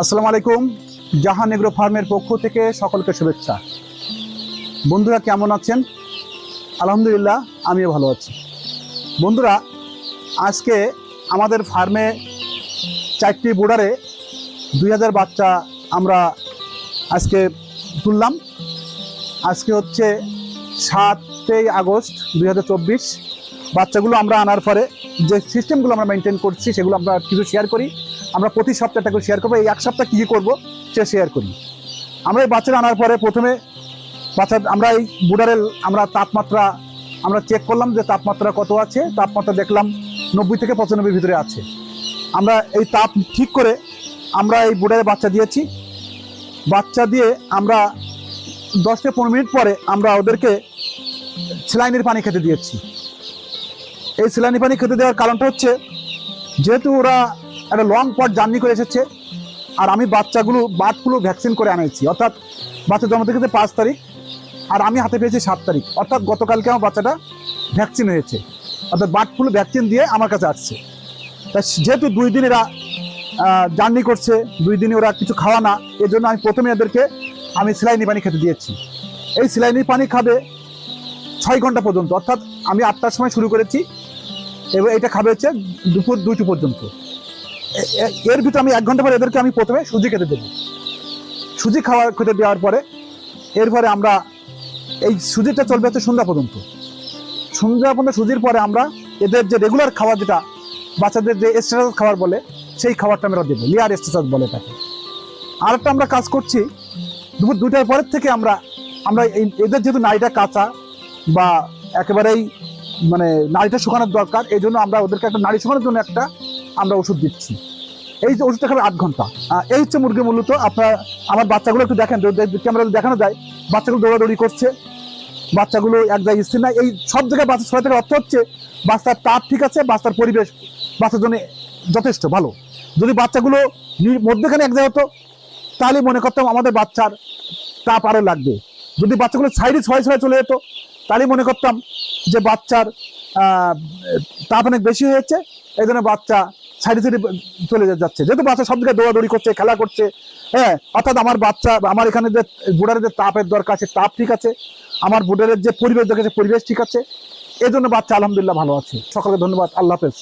আসসালামু আলাইকুম, জাহান এগ্রো ফার্মের পক্ষ থেকে সকলকে শুভেচ্ছা। বন্ধুরা কেমন আছেন? আলহামদুলিল্লাহ, আমিও ভালো আছি। বন্ধুরা, আজকে আমাদের ফার্মে চারটি বোর্ডারে দুই হাজার বাচ্চা আমরা আজকে তুললাম। আজকে হচ্ছে সাতই আগস্ট দুই হাজার চব্বিশ। বাচ্চাগুলো আমরা আনার পরে যে সিস্টেমগুলো আমরা মেনটেন করছি, সেগুলো আমরা কিছু শেয়ার করি। আমরা প্রতি সপ্তাহে একটা করে শেয়ার করব। এই এক সপ্তাহ কী করব, সে শেয়ার করি। আমরা এই বাচ্চারা আনার পরে প্রথমে বাচ্চা আমরা এই বুডারের আমরা তাপমাত্রা আমরা চেক করলাম যে তাপমাত্রা কত আছে। তাপমাত্রা দেখলাম নব্বই থেকে পঁচানব্বই ভিতরে আছে। আমরা এই তাপ ঠিক করে আমরা এই বুডারে বাচ্চা দিয়েছি। বাচ্চা দিয়ে আমরা দশ থেকে পনেরো মিনিট পরে আমরা ওদেরকে স্যালাইনের পানি খেতে দিয়েছি। এই স্যালাইনি পানি খেতে দেওয়ার কারণটা হচ্ছে, যেহেতু ওরা একটা লং পথ জার্নি করে এসেছে। আর আমি বাচ্চাগুলো বার্ড ফ্লু ভ্যাকসিন করে আনাইছি। অর্থাৎ বাচ্চা জন্ম থেকে পাঁচ তারিখ, আর আমি হাতে পেয়েছি সাত তারিখ। অর্থাৎ গতকালকে আমার বাচ্চাটা ভ্যাকসিন হয়েছে। অর্থাৎ বার্ড ফ্লু ভ্যাকসিন দিয়ে আমার কাছে আসছে। তা যেহেতু দুই দিন এরা জার্নি করছে, দুই দিনে ওরা কিছু খাওয়া না এর জন্য আমি প্রথমে এদেরকে আমি সেলাইনি পানি খেতে দিয়েছি। এই সেলাইনি পানি খাবে ছয় ঘণ্টা পর্যন্ত। অর্থাৎ আমি আটটার সময় শুরু করেছি, এবং এটা খাবে হচ্ছে দুপুর দুইটি পর্যন্ত। এর ভিতরে আমি এক ঘণ্টা পরে এদেরকে আমি প্রথমে সুজি খেতে দেবো। সুজি খাওয়া খেতে দেওয়ার পরে এরপরে আমরা এই সুজিটা চলবে হচ্ছে সন্ধ্যা পর্যন্ত। সন্ধ্যা পর্যন্ত সুজির পরে আমরা এদের যে রেগুলার খাবার যেটা বাচ্চাদের যে স্ট্যাটাস খাবার বলে, সেই খাবারটা আমরা দেবো। লিয়ার স্ট্যাটাস বলে তাকে। আরেকটা আমরা কাজ করছি, দুপুর দুটার পরের থেকে আমরা আমরা এদের যেহেতু নাড়িটা কাঁচা বা একেবারেই মানে নাড়িটা শুকানোর দরকার, এই জন্য আমরা ওদেরকে একটা নাড়ি শুকানোর জন্য একটা আমরা ওষুধ দিচ্ছি। এই যে ওষুধটা খাবে আট ঘণ্টা। এই হচ্ছে মুরগি মূলত আপনার, আমার বাচ্চাগুলো একটু দেখেন ক্যামেরা দেখানো যায়, বাচ্চাগুলো দৌড়াদৌড়ি করছে। বাচ্চাগুলো এক জায়গায় স্থির নাই। এই সব জায়গায় বাচ্চা ছয় থেকে অর্থ হচ্ছে, বাচ্চার তাপ ঠিক আছে, বাচ্চার পরিবেশ, বাচ্চার জন্য যথেষ্ট, ভালো। যদি বাচ্চাগুলো মধ্যেখানে এক জায়গায় হতো, তাহলে মনে করতাম আমাদের বাচ্চার তাপ আরও লাগবে। যদি বাচ্চাগুলো সাইডে ছয় ছয় চলে যেত, তাহলে মনে করতাম যে বাচ্চার তাপ অনেক বেশি হয়েছে, এই জন্য বাচ্চা সাইডে সাইডে চলে যাচ্ছে। যেহেতু বাচ্চা সব দিকে দৌড়াদৌড়ি করছে, খেলা করছে হ্যাঁ অর্থাৎ আমার বাচ্চা, আমার এখানে যে বুডারের যে তাপের দরকার আছে, তাপ ঠিক আছে। আমার বুডারের যে পরিবেশ আছে, পরিবেশ ঠিক আছে। এজন্য জন্য বাচ্চা আলহামদুলিল্লাহ ভালো আছে। সকলকে ধন্যবাদ। আল্লাহ হাফেজ।